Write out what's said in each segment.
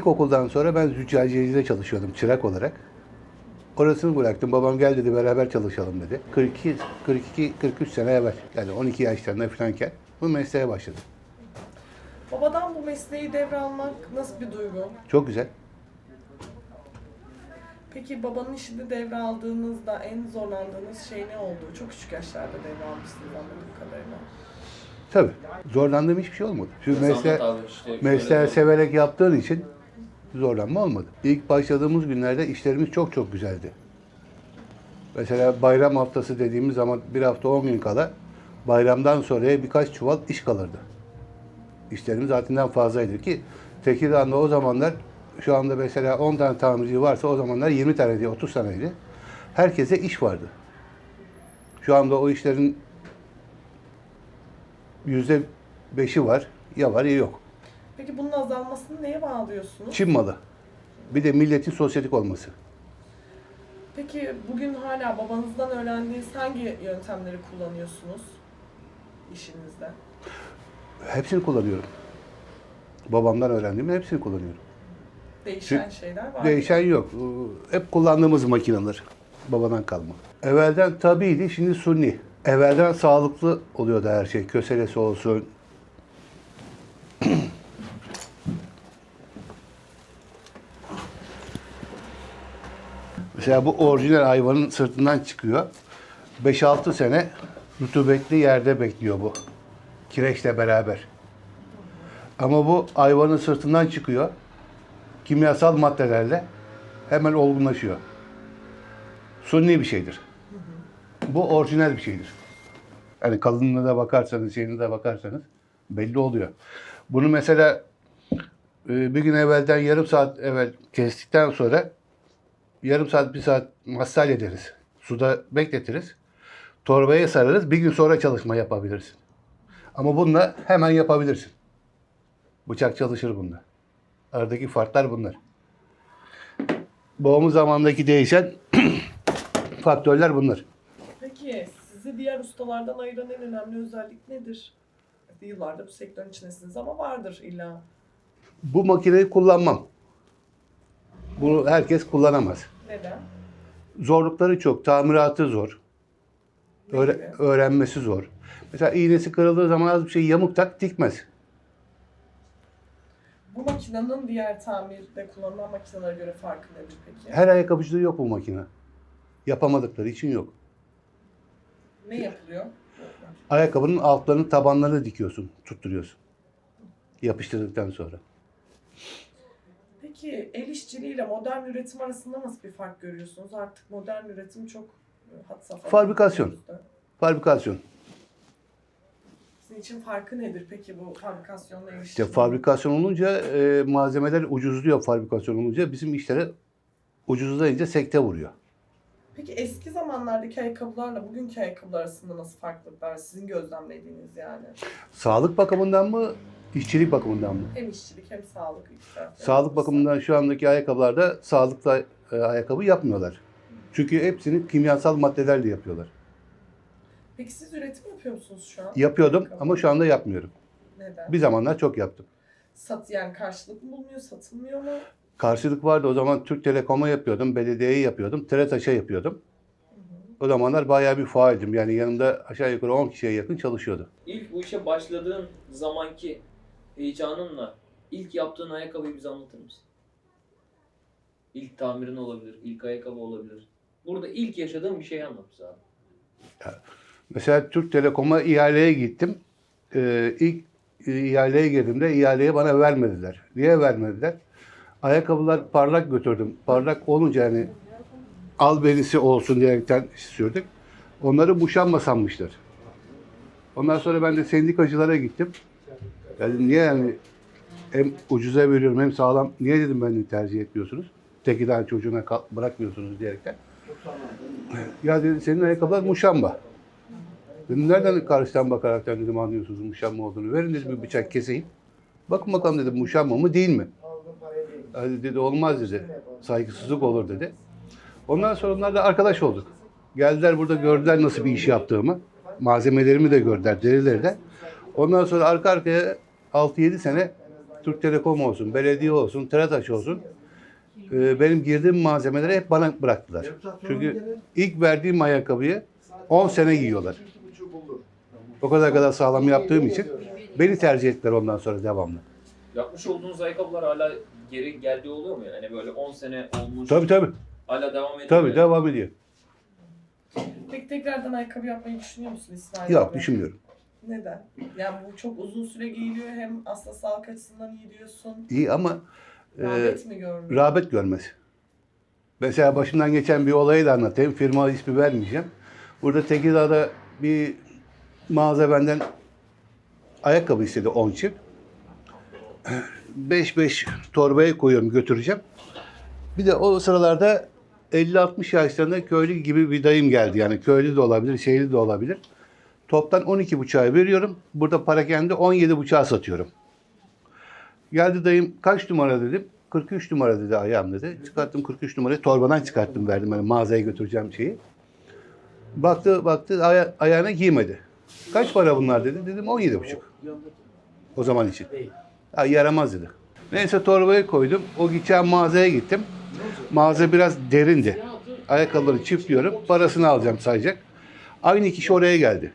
İlkokuldan sonra ben züccaciyede çalışıyordum çırak olarak. Orasını bıraktım. Babam gel dedi beraber çalışalım dedi. 42, 42, 43 sene evvel. Yani 12 yaşlarında falanken bu mesleğe başladım. Babadan bu mesleği devralmak nasıl bir duygu? Çok güzel. Peki babanın işini devraldığınızda en zorlandığınız şey ne oldu? Çok küçük yaşlarda devralmışsınız anladığım kadarıyla. Tabii. Zorlandığım hiçbir şey olmadı. Şu Mesela mesleği, severek yaptığın için zorlanma olmadı. İlk başladığımız günlerde işlerimiz çok çok güzeldi. Mesela bayram haftası dediğimiz zaman bir hafta 10 gün kala bayramdan sonraya birkaç çuval iş kalırdı. İşlerimiz zaten fazlaydı ki Tekirdağ'da o zamanlar şu anda mesela 10 tane tamirci varsa o zamanlar 20 tane diye 30 taneydi. Herkese iş vardı. Şu anda o işlerin yüzde beşi var. Ya var ya yok. Peki bunun azalmasını neye bağlıyorsunuz? Çin malı. Bir de milletin sosyetik olması. Peki bugün hala babanızdan öğrendiğiniz hangi yöntemleri kullanıyorsunuz işinizde? Hepsini kullanıyorum. Babamdan öğrendiğimin hepsini kullanıyorum. Değişen şeyler var. mı? Değişen yok. Hep kullandığımız makineler. Babadan kalma. Evvelden tabiydi, şimdi sunni. Evvelden sağlıklı oluyordu her şey. Köselesi olsun. Mesela bu orijinal hayvanın sırtından çıkıyor. 5-6 sene rutubetli yerde bekliyor bu. Kireçle beraber. Ama bu hayvanın sırtından çıkıyor kimyasal maddelerle hemen olgunlaşıyor. Sunni bir şeydir. Bu orijinal bir şeydir. Yani kalınlığına da bakarsanız, şeyine de bakarsanız belli oluyor. Bunu mesela e, bir gün evvelden yarım saat evvel kestikten sonra yarım saat, bir saat masal ederiz. Suda bekletiriz. Torbaya sararız. Bir gün sonra çalışma yapabilirsin. Ama bununla hemen yapabilirsin. Bıçak çalışır bunda. Aradaki farklar bunlar. Babamın zamandaki değişen faktörler bunlar. Peki sizi diğer ustalardan ayıran en önemli özellik nedir? Yıllardır bu sektörün içindesiniz ama vardır illa. Bu makineyi kullanmam. Bunu herkes kullanamaz. Neden? Zorlukları çok. Tamiratı zor. Öğre- öğrenmesi zor. Mesela iğnesi kırıldığı zaman az bir şey yamuk tak dikmez. Bu makinenin diğer tamirde kullanılan makinelere göre farkı nedir peki? Her ayakkabıcıda yok bu makine. Yapamadıkları için yok. Ne yapılıyor? Ayakkabının altlarını tabanlarını dikiyorsun, tutturuyorsun. Yapıştırdıktan sonra. Peki el işçiliğiyle modern üretim arasında nasıl bir fark görüyorsunuz? Artık modern üretim çok e, had safhada. Fabrikasyon. Fabrikasyon. Sizin için farkı nedir peki bu fabrikasyonla el İşte fabrikasyon olunca e, malzemeler ucuzluyor fabrikasyon olunca. Bizim işlere ucuzlayınca sekte vuruyor. Peki eski zamanlardaki ayakkabılarla bugünkü ayakkabılar arasında nasıl farklılıklar? Sizin gözlemlediğiniz yani. Sağlık bakımından mı, işçilik bakımından mı? Hem işçilik hem sağlık. tarafta. Sağlık bakımından şu andaki ayakkabılarda sağlıklı e, ayakkabı yapmıyorlar. Çünkü hepsini kimyasal maddelerle yapıyorlar. Peki siz üretim yapıyor musunuz şu an? Yapıyordum ama şu anda yapmıyorum. Neden? Bir zamanlar çok yaptım. Sat yani karşılık mı bulunuyor, satılmıyor mu? Karşılık vardı o zaman Türk Telekom'a yapıyordum, belediyeye yapıyordum, TRETAŞ'a yapıyordum. O zamanlar bayağı bir faaldim. Yani yanımda aşağı yukarı 10 kişiye yakın çalışıyordu. İlk bu işe başladığın zamanki heyecanınla ilk yaptığın ayakkabıyı bize anlatır mısın? İlk tamirin olabilir, ilk ayakkabı olabilir. Burada ilk yaşadığın bir şeyi anlat bize abi. Mesela Türk Telekom'a ihaleye gittim. Ee, ilk e, ihaleye girdiğimde ihaleyi bana vermediler. Niye vermediler? Ayakkabılar parlak götürdüm. Parlak olunca yani al berisi olsun diyerekten sürdük. Onları muşamba sanmışlar. Ondan sonra ben de sendikacılara gittim. Dedim niye yani hem ucuza veriyorum hem sağlam. Niye dedim beni tercih etmiyorsunuz? Tekirdağ çocuğuna kal- bırakmıyorsunuz diyerekten. Ya dedi senin ayakkabılar muşamba. Dedim nereden karşıdan bakaraktan dedim anlıyorsunuz muşamba olduğunu. Verin dedim bir bıçak keseyim. Bakın bakalım dedim muşamba mı değil mi? Hadi dedi olmaz dedi. Saygısızlık olur dedi. Ondan sonra onlarla arkadaş olduk. Geldiler burada gördüler nasıl bir iş yaptığımı. Malzemelerimi de gördüler, derileri de. Ondan sonra arka arkaya 6-7 sene Türk Telekom olsun, belediye olsun, TRETAŞ olsun e, benim girdiğim malzemeleri hep bana bıraktılar. Çünkü ilk verdiğim ayakkabıyı 10 sene giyiyorlar. O kadar kadar sağlam yaptığım için beni tercih ettiler ondan sonra devamlı. Yapmış olduğunuz ayakkabılar hala geri geldiği oluyor mu? Yani böyle 10 sene olmuş. Tabii tabii. Hala devam ediyor. Tabii yani. devam ediyor. Peki tekrardan ayakkabı yapmayı düşünüyor musun İsmail Yok abi? düşünmüyorum. Neden? Yani bu çok uzun süre giyiliyor hem aslında sağlık açısından iyi diyorsun. İyi ama e, Rağbet mi görmüyor? rağbet görmez. Mesela başımdan geçen bir olayı da anlatayım. Firma ismi vermeyeceğim. Burada Tekirdağ'da bir mağaza benden ayakkabı istedi 10 çift. 5-5 torbaya koyuyorum götüreceğim. Bir de o sıralarda 50-60 yaşlarında köylü gibi bir dayım geldi. Yani köylü de olabilir, şehirli de olabilir. Toptan 12 buçuğa veriyorum. Burada parakende 17 buçuğa satıyorum. Geldi dayım kaç numara dedim. 43 numara dedi ayağım dedi. Çıkarttım 43 numarayı torbadan çıkarttım verdim hani mağazaya götüreceğim şeyi. Baktı baktı aya- ayağına giymedi. Kaç para bunlar dedi. Dedim 17 buçuk. O zaman için. Ya yaramaz dedi. Neyse torbaya koydum. O gideceğim mağazaya gittim. Mağaza biraz derindi. Ayakkabıları çiftliyorum. Parasını alacağım sayacak. Aynı kişi oraya geldi.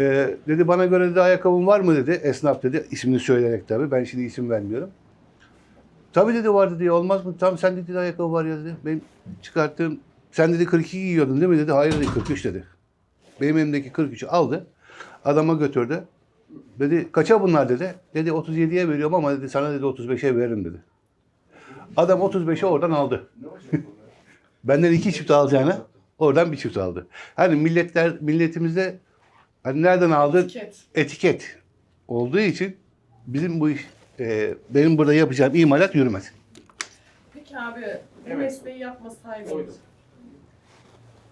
Ee, dedi bana göre de ayakkabın var mı dedi. Esnaf dedi. ismini söyleyerek tabii. Ben şimdi isim vermiyorum. Tabii dedi var dedi. Olmaz mı? Tam sen dedi ayakkabı var ya dedi. Benim çıkarttığım sen dedi 42 giyiyordun değil mi dedi. Hayır dedi 43 dedi. Benim elimdeki 43'ü aldı. Adama götürdü. Dedi kaça bunlar dedi. Dedi 37'ye veriyorum ama dedi sana dedi 35'e veririm dedi. Adam 35'e oradan aldı. Benden iki çift alacağına oradan bir çift aldı. Hani milletler milletimizde hani nereden aldın? Etiket. Etiket olduğu için bizim bu iş e, benim burada yapacağım imalat yürümez. Peki abi bu mesleği yapmasaydım,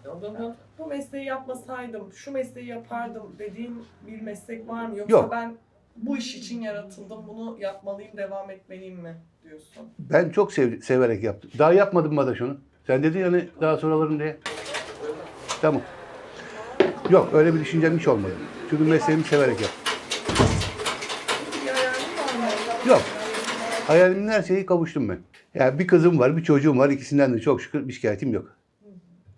tamam. bu mesleği yapmasaydım, şu mesleği yapardım dediğin bir meslek var mı? Yoksa Yok. ben bu iş için yaratıldım, bunu yapmalıyım, devam etmeliyim mi diyorsun? Ben çok sev- severek yaptım. Daha yapmadım mı da şunu? Sen dedin yani daha soralım diye. Tamam. Yok öyle bir düşüncem hiç olmadı. Çünkü mesleğimi severek yaptım. Yok. Hayalimin her şeyi kavuştum ben. Yani bir kızım var, bir çocuğum var. İkisinden de çok şükür bir şikayetim yok.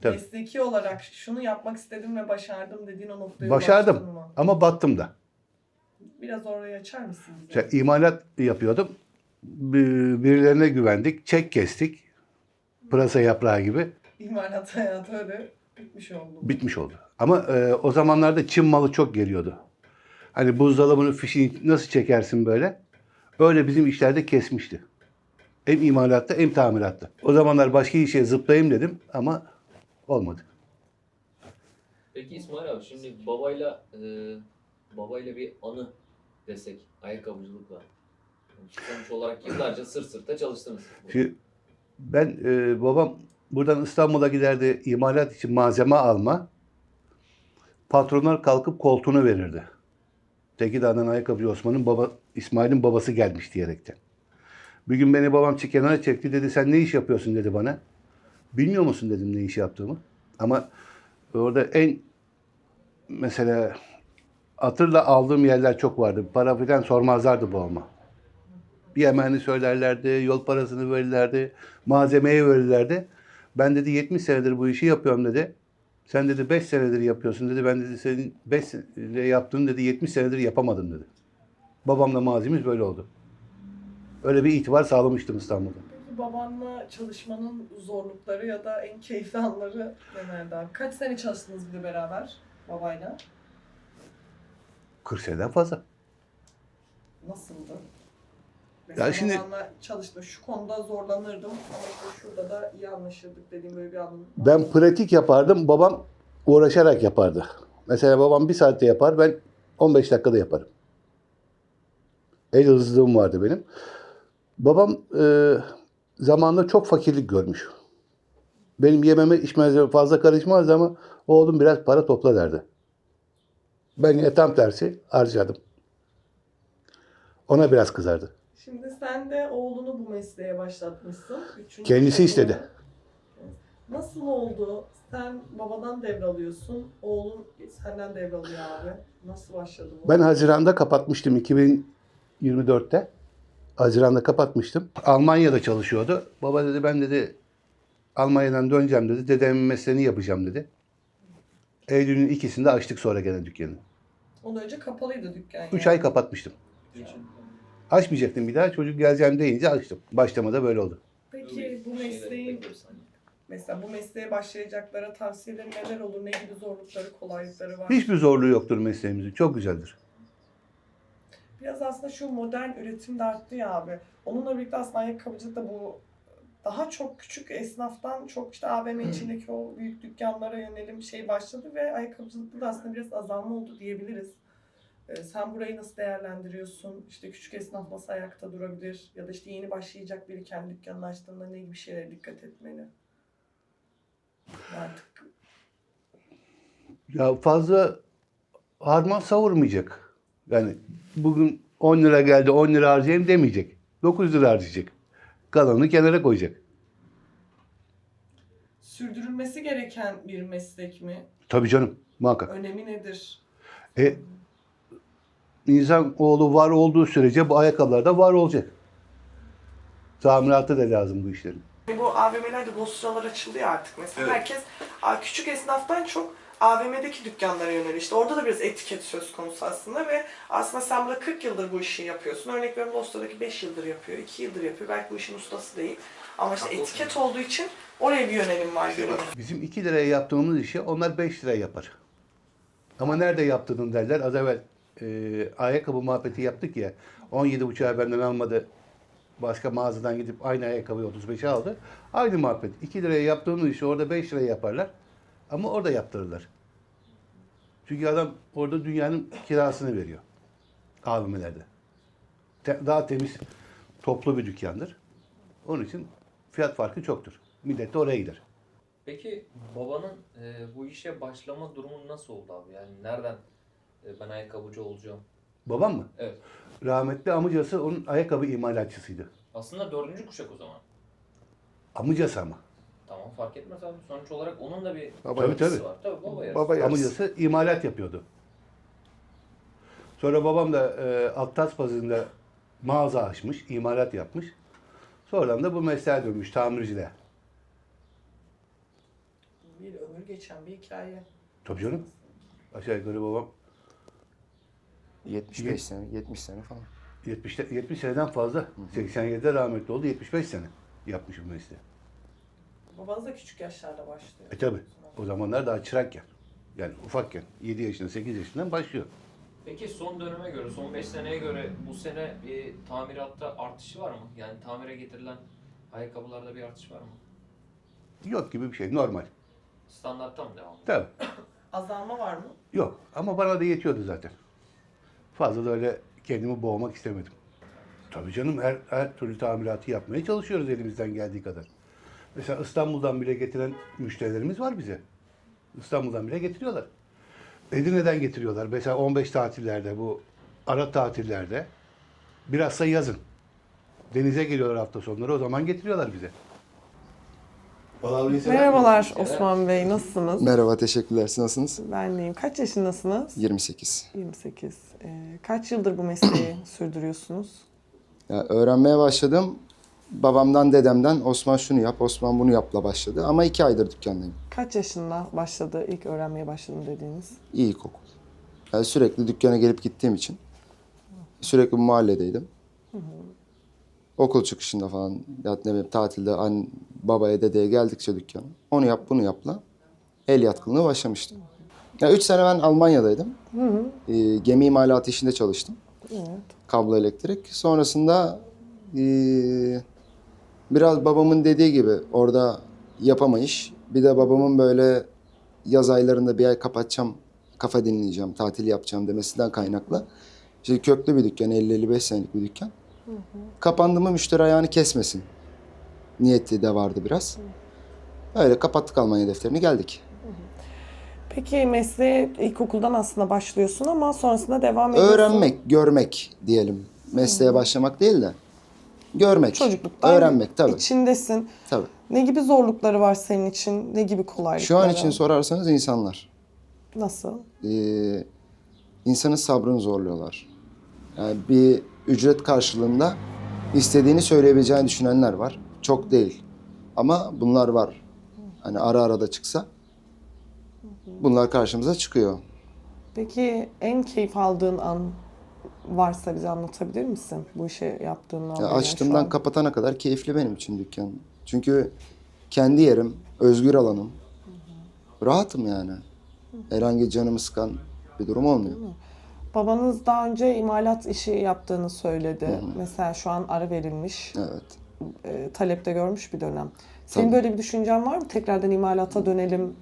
Tabii. Mesleki olarak şunu yapmak istedim ve başardım dediğin o noktaya Başardım mı? ama battım da. Biraz orayı açar mısın bize? İşte imalat yapıyordum. Bir- Birilerine güvendik. Çek kestik. Pırasa yaprağı gibi. İmalat hayatı öyle bitmiş oldu. Bitmiş oldu. Ama e, o zamanlarda Çin malı çok geliyordu. Hani buzdolabının fişini nasıl çekersin böyle? Öyle bizim işlerde kesmişti. Hem imalatta hem tamiratta. O zamanlar başka işe zıplayayım dedim ama olmadı. Peki İsmail abi şimdi babayla e, babayla bir anı desek ayakkabıcılıkla. Sonuç olarak yıllarca sırt sırta çalıştınız. Şimdi ben e, babam buradan İstanbul'a giderdi imalat için malzeme alma. Patronlar kalkıp koltuğunu verirdi. Tekirdağ'dan ayakkabıcı Osman'ın baba İsmail'in babası gelmiş diyerekten. Bir gün beni babam kenara çekti dedi sen ne iş yapıyorsun dedi bana. Bilmiyor musun dedim ne iş yaptığımı. Ama orada en mesela hatırla aldığım yerler çok vardı. Para filan sormazlardı babama. Bir yemeğini söylerlerdi, yol parasını verirlerdi, malzemeyi verirlerdi. Ben dedi 70 senedir bu işi yapıyorum dedi. Sen dedi 5 senedir yapıyorsun dedi. Ben dedi senin 5 senedir yaptığın dedi 70 senedir yapamadım dedi. Babamla mazimiz böyle oldu. Öyle bir itibar sağlamıştım İstanbul'da. Peki babanla çalışmanın zorlukları ya da en keyifli anları nelerdi abi? Kaç sene çalıştınız bir de beraber babayla? 40 seneden fazla. Nasıldı? Mesela Ya şimdi- çalıştım. Şu konuda zorlanırdım ama işte şurada da iyi anlaşırdık dediğim böyle bir anım. Ben pratik yapardım, babam uğraşarak yapardı. Mesela babam bir saatte yapar, ben 15 dakikada yaparım. El hızlılığım vardı benim. Babam e, zamanında çok fakirlik görmüş. Benim yememe içmeme fazla karışmazdı ama oğlum biraz para topla derdi. Ben yine tam tersi harcadım. Ona biraz kızardı. Şimdi sen de oğlunu bu mesleğe başlatmışsın. Üçüncü Kendisi çocuğu- istedi. Nasıl oldu? Sen babadan devralıyorsun, oğlun senden devralıyor abi. Nasıl başladı bu? Ben Haziran'da kapatmıştım. 24'te. Haziran'da kapatmıştım. Almanya'da çalışıyordu. Baba dedi ben dedi Almanya'dan döneceğim dedi. Dedemin mesleğini yapacağım dedi. Eylül'ün ikisinde açtık sonra gene dükkanı. Ondan önce kapalıydı dükkan. 3 yani. ay kapatmıştım. Açmayacaktım bir daha. Çocuk geleceğim deyince açtım. Başlamada böyle oldu. Peki bu mesleğin mesela bu mesleğe başlayacaklara tavsiyelerin neler olur? Ne gibi zorlukları, kolaylıkları var? Hiçbir zorluğu yoktur mesleğimizin. Çok güzeldir. Biraz aslında şu modern üretim de arttı ya abi. Onunla birlikte aslında ayakkabıcılıkta bu daha çok küçük esnaftan çok işte AVM içindeki o büyük dükkanlara yönelim şey başladı ve ayakkabıcılıkta da aslında biraz azalma oldu diyebiliriz. Ee, sen burayı nasıl değerlendiriyorsun? İşte küçük esnaf nasıl ayakta durabilir? Ya da işte yeni başlayacak biri kendi dükkanını açtığında ne gibi şeylere dikkat etmeli? Artık Ya fazla harman savurmayacak. Yani bugün 10 lira geldi 10 lira harcayayım demeyecek. 9 lira harcayacak. Kalanını kenara koyacak. sürdürülmesi gereken bir meslek mi? Tabii canım muhakkak. Önemi nedir? E, insan oğlu var olduğu sürece bu ayakkabılar da var olacak. Tamiratı da lazım bu işlerin. Bu AVM'lerde bu sıralar açılıyor artık mesela. Herkes a, küçük esnaftan çok AVM'deki dükkanlara yöneliyor. İşte orada da biraz etiket söz konusu aslında ve aslında sen burada 40 yıldır bu işi yapıyorsun. Örnek veriyorum Losta'daki 5 yıldır yapıyor, 2 yıldır yapıyor. Belki bu işin ustası değil. Ama işte etiket olduğu için oraya bir yönelim var görüyorum. Bizim 2 liraya yaptığımız işi onlar 5 liraya yapar. Ama nerede yaptırdın derler. Az evvel e, ayakkabı muhabbeti yaptık ya. 17,5'a benden almadı. Başka mağazadan gidip aynı ayakkabıyı 35'e aldı. Aynı muhabbet. 2 liraya yaptığımız işi orada 5 liraya yaparlar. Ama orada yaptırırlar. Çünkü adam orada dünyanın kirasını veriyor. AVM'lerde. Te- daha temiz, toplu bir dükkandır. Onun için fiyat farkı çoktur. Millet de oraya gider. Peki babanın e, bu işe başlama durumu nasıl oldu abi? Yani nereden ben ayakkabıcı olacağım? Babam mı? Evet. Rahmetli amcası onun ayakkabı imalatçısıydı. Aslında dördüncü kuşak o zaman. Amcası ama. Tamam fark etmez abi. Sonuç olarak onun da bir Baba Tabii, yarısı tabii. var. Tabii baba yarısı. Baba yarısı. Amcası imalat yapıyordu. Sonra babam da e, Atlas bazında mağaza açmış, imalat yapmış. Sonradan da bu mesleğe dönmüş, tamirciliğe. Bir ömür geçen bir hikaye. Tabii canım. Aşağı yukarı babam 75 sene, 70 sene falan. 70, 70 seneden fazla. 87'de rahmetli oldu, 75 sene yapmış bu mesleği. Babanız da küçük yaşlarda başlıyor. E tabi. O zamanlar daha çırakken. Yani ufakken. 7 yaşında, 8 yaşından başlıyor. Peki son döneme göre, son 5 seneye göre bu sene bir tamiratta artış var mı? Yani tamire getirilen ayakkabılarda bir artış var mı? Yok gibi bir şey, normal. Standartta mı devam? Tabii. Azalma var mı? Yok ama bana da yetiyordu zaten. Fazla da öyle kendimi boğmak istemedim. Tabii canım her, her türlü tamiratı yapmaya çalışıyoruz elimizden geldiği kadar. Mesela İstanbul'dan bile getiren müşterilerimiz var bize. İstanbul'dan bile getiriyorlar. Edirne'den getiriyorlar. Mesela 15 tatillerde bu ara tatillerde bilhassa yazın. Denize geliyorlar hafta sonları o zaman getiriyorlar bize. Merhabalar Osman Bey, nasılsınız? Merhaba, teşekkürler. Siz nasılsınız? Ben deyim. Kaç yaşındasınız? 28. 28. Ee, kaç yıldır bu mesleği sürdürüyorsunuz? Ya, öğrenmeye başladım. Babamdan, dedemden Osman şunu yap, Osman bunu yapla başladı. Ama iki aydır dükkandayım. Kaç yaşında başladı, ilk öğrenmeye başladım dediğiniz? İlkokul. Yani sürekli dükkana gelip gittiğim için sürekli bu mahalledeydim. Okul çıkışında falan ya ne bileyim tatilde an, babaya dedeye geldikçe dükkana onu yap bunu yapla el yatkınlığı başlamıştım. Ya üç sene ben Almanya'daydım. Ee, gemi imalatı işinde çalıştım. Evet. kablo elektrik. Sonrasında eee, biraz babamın dediği gibi orada yapamayış. Bir de babamın böyle yaz aylarında bir ay kapatacağım, kafa dinleyeceğim, tatil yapacağım demesinden kaynaklı. İşte köklü bir dükkan, 50-55 senelik bir dükkan. Kapandı mı müşteri ayağını kesmesin. Niyeti de vardı biraz. Öyle kapattık Almanya defterini geldik. Peki mesleğe ilkokuldan aslında başlıyorsun ama sonrasında devam ediyorsun. Öğrenmek, görmek diyelim. Mesleğe başlamak değil de görmek, Çocukluktan öğrenmek tabii. içindesin. Tabii. Ne gibi zorlukları var senin için? Ne gibi kolaylıkları? Şu an için sorarsanız insanlar. Nasıl? Ee, insanın sabrını zorluyorlar. Yani bir ücret karşılığında istediğini söyleyebileceğini düşünenler var. Çok değil. Ama bunlar var. Hani ara ara da çıksa bunlar karşımıza çıkıyor. Peki en keyif aldığın an varsa bize anlatabilir misin? Bu işi yaptığın an. Ya açtığımdan an. kapatana kadar keyifli benim için dükkan. Çünkü kendi yerim, özgür alanım. Rahatım yani. Herhangi canımı sıkan bir durum olmuyor. Babanız daha önce imalat işi yaptığını söyledi. Mesela şu an ara verilmiş. Evet. E, talepte görmüş bir dönem. Senin Tabii. böyle bir düşüncen var mı? Tekrardan imalata dönelim,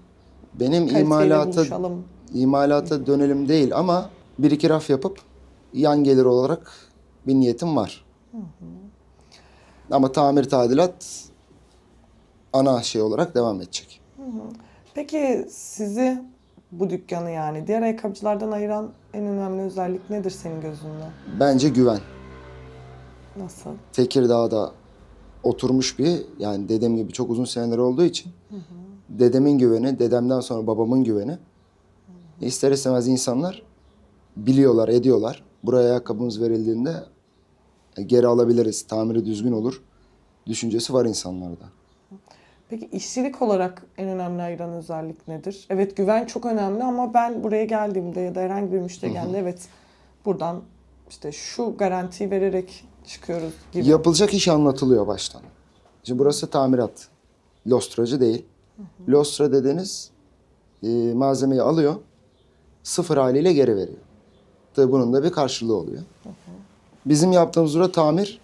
Benim imalata buluşalım. imalata dönelim değil ama bir iki raf yapıp yan gelir olarak bir niyetim var. Ama tamir tadilat ana şey olarak devam edecek. Peki sizi bu dükkanı yani diğer ayakkabıcılardan ayıran en önemli özellik nedir senin gözünde? Bence güven. Nasıl? Tekirdağ'da oturmuş bir yani dedem gibi çok uzun seneler olduğu için dedemin güveni, dedemden sonra babamın güveni ister istemez insanlar biliyorlar, ediyorlar. Buraya ayakkabımız verildiğinde e, geri alabiliriz, tamiri düzgün olur düşüncesi var insanlarda. Peki işçilik olarak en önemli ayıran özellik nedir? Evet güven çok önemli ama ben buraya geldiğimde ya da herhangi bir müşteri geldiğinde evet buradan işte şu garantiyi vererek çıkıyoruz gibi. Yapılacak iş anlatılıyor baştan. Şimdi burası tamirat. Lostracı değil. Lostra dediğiniz e, malzemeyi alıyor, sıfır haliyle geri veriyor. Tabii bunun da bir karşılığı oluyor. Bizim yaptığımız burada tamir,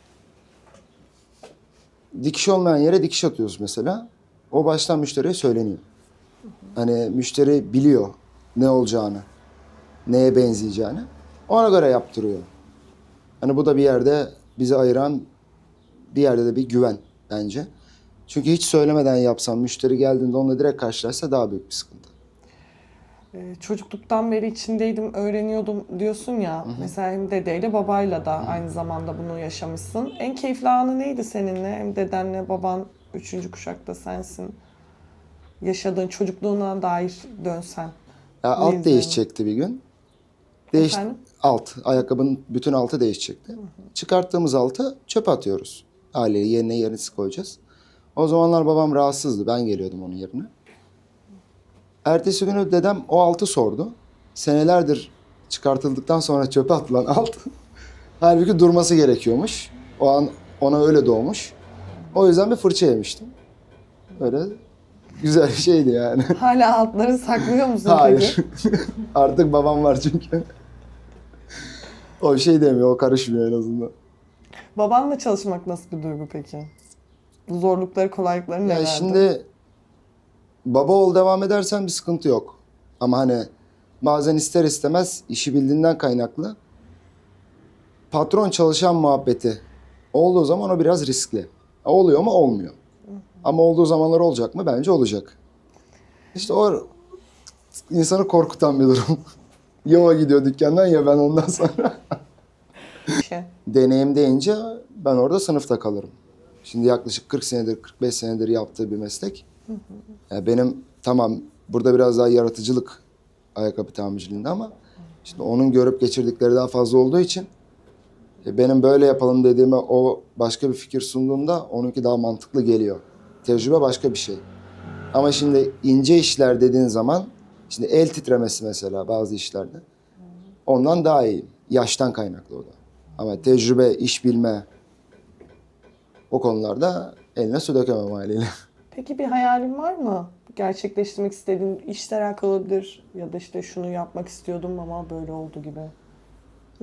dikiş olmayan yere dikiş atıyoruz mesela. O baştan müşteriye söyleniyor. Hani müşteri biliyor ne olacağını, neye benzeyeceğini. Ona göre yaptırıyor. Hani bu da bir yerde bizi ayıran bir yerde de bir güven bence. Çünkü hiç söylemeden yapsam müşteri geldiğinde onunla direkt karşılaşsa daha büyük bir sıkıntı. Ee, çocukluktan beri içindeydim, öğreniyordum diyorsun ya. Mesela hem dedeyle babayla da aynı zamanda bunu yaşamışsın. En keyifli anı neydi seninle? Hem dedenle baban üçüncü kuşakta sensin. Yaşadığın çocukluğuna dair dönsen. Ya alt Neydi? değişecekti bir gün. Değiş Efendim? alt ayakkabının bütün altı değişecekti. Çıkarttığımız altı çöpe atıyoruz. Haliyle yerine yenisi koyacağız. O zamanlar babam rahatsızdı. Ben geliyordum onun yerine. Ertesi günü dedem o altı sordu. Senelerdir çıkartıldıktan sonra çöpe atılan alt. Halbuki durması gerekiyormuş. O an ona öyle doğmuş. O yüzden bir fırça yemiştim. Öyle güzel bir şeydi yani. Hala altları saklıyor musun Hayır. Artık babam var çünkü. o şey demiyor, o karışmıyor en azından. Babanla çalışmak nasıl bir duygu peki? Zorlukları, kolaylıkları Ya nelerdi? şimdi baba ol devam edersen bir sıkıntı yok. Ama hani bazen ister istemez işi bildiğinden kaynaklı patron çalışan muhabbeti olduğu zaman o biraz riskli. Oluyor mu? Olmuyor. Ama olduğu zamanlar olacak mı? Bence olacak. İşte o insanı korkutan bir durum. ya o gidiyor dükkandan ya ben ondan sonra. Şey, deneyim deyince ben orada sınıfta kalırım. Şimdi yaklaşık 40 senedir, 45 senedir yaptığı bir meslek. Ya benim tamam burada biraz daha yaratıcılık ayakkabı tamirciliğinde ama işte onun görüp geçirdikleri daha fazla olduğu için benim böyle yapalım dediğime o başka bir fikir sunduğunda onunki daha mantıklı geliyor. Tecrübe başka bir şey. Ama şimdi ince işler dediğin zaman şimdi el titremesi mesela bazı işlerde ondan daha iyi. Yaştan kaynaklı o da. Ama tecrübe, iş bilme o konularda eline su dökemem haliyle. Peki bir hayalin var mı? Gerçekleştirmek istediğin işle alakalı olabilir ya da işte şunu yapmak istiyordum ama böyle oldu gibi.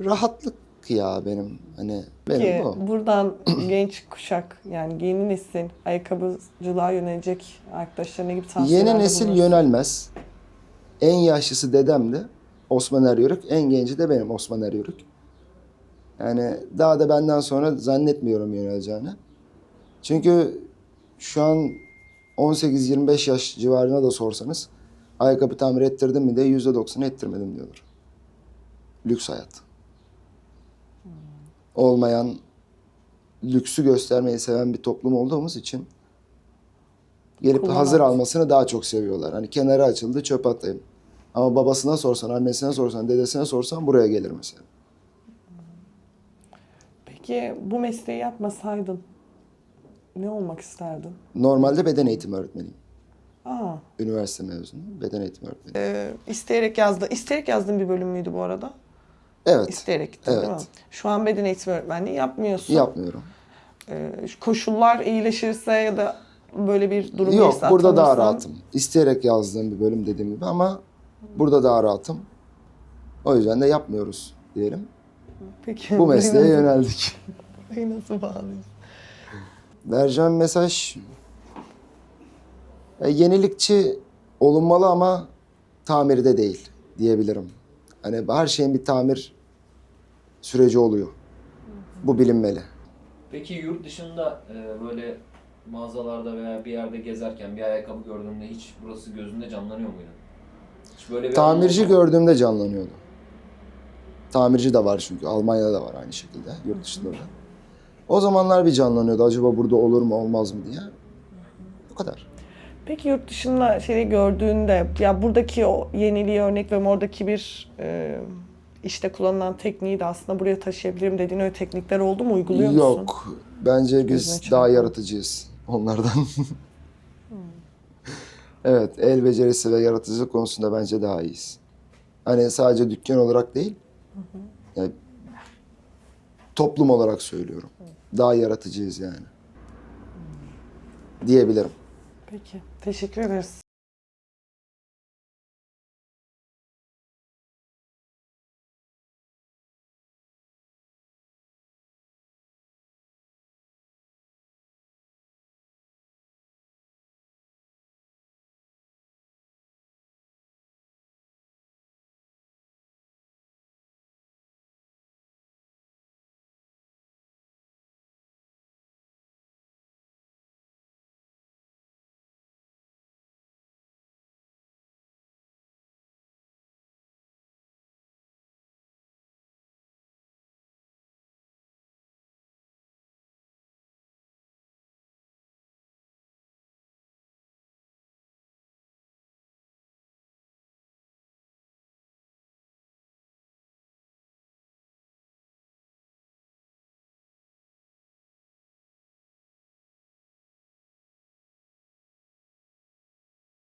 Rahatlık ya benim hani benim Ki bu. buradan genç kuşak yani yeni nesil ayakkabıcılığa yönelecek arkadaşlar ne gibi tavsiyelerde Yeni nesil bulunursun? yönelmez. En yaşlısı dedemdi. Osman Eryörük. En genci de benim Osman Eryörük. Yani daha da benden sonra zannetmiyorum yöneleceğini. Çünkü şu an 18-25 yaş civarına da sorsanız ayakkabı tamir ettirdim mi de %90'ı ettirmedim diyorlar. Lüks hayat. Olmayan, lüksü göstermeyi seven bir toplum olduğumuz için gelip Kullanat. hazır almasını daha çok seviyorlar. Hani kenara açıldı çöp atayım. Ama babasına sorsan, annesine sorsan, dedesine sorsan buraya gelir mesela. Peki bu mesleği yapmasaydın ne olmak isterdin? Normalde beden eğitimi öğretmeniyim. Aa, Üniversite mezunu. Beden eğitimi öğretmeniyim. e, isteyerek yazdı. İsteyerek yazdığın bir bölüm müydü bu arada? Evet. İsteyerek gittin değil mi? Evet. Şu an beden eğitimi öğretmenliği yapmıyorsun. Yapmıyorum. E, koşullar iyileşirse ya da böyle bir durum Yok burada daha atanırsan- rahatım. İsteyerek yazdığım bir bölüm dediğim gibi ama burada daha rahatım. O yüzden de yapmıyoruz diyelim. Peki, Bu mesleğe nasıl- yöneldik. burayı nasıl bağlıyorsun? Vereceğim mesaj ya yenilikçi olunmalı ama tamirde değil diyebilirim. Hani her şeyin bir tamir süreci oluyor. Bu bilinmeli. Peki yurt dışında e, böyle mağazalarda veya bir yerde gezerken bir ayakkabı gördüğünde hiç burası gözünde canlanıyor muydu? Hiç böyle bir Tamirci gördüğümde canlanıyordu. Tamirci de var çünkü. Almanya'da da var aynı şekilde. Yurt dışında da. O zamanlar bir canlanıyordu. Acaba burada olur mu olmaz mı diye. O kadar. Peki yurt dışında şeyi gördüğünde ya buradaki o yeniliği örnek ve oradaki bir e, işte kullanılan tekniği de aslında buraya taşıyabilirim dediğin öyle teknikler oldu mu? Uyguluyor musun? Yok. Bence Gözüne biz daha yaratıcıyız onlardan. evet. El becerisi ve yaratıcılık konusunda bence daha iyiyiz. Hani sadece dükkan olarak değil. Yani toplum olarak söylüyorum. Daha yaratıcıyız yani. Diyebilirim. Peki. Teşekkür ederiz.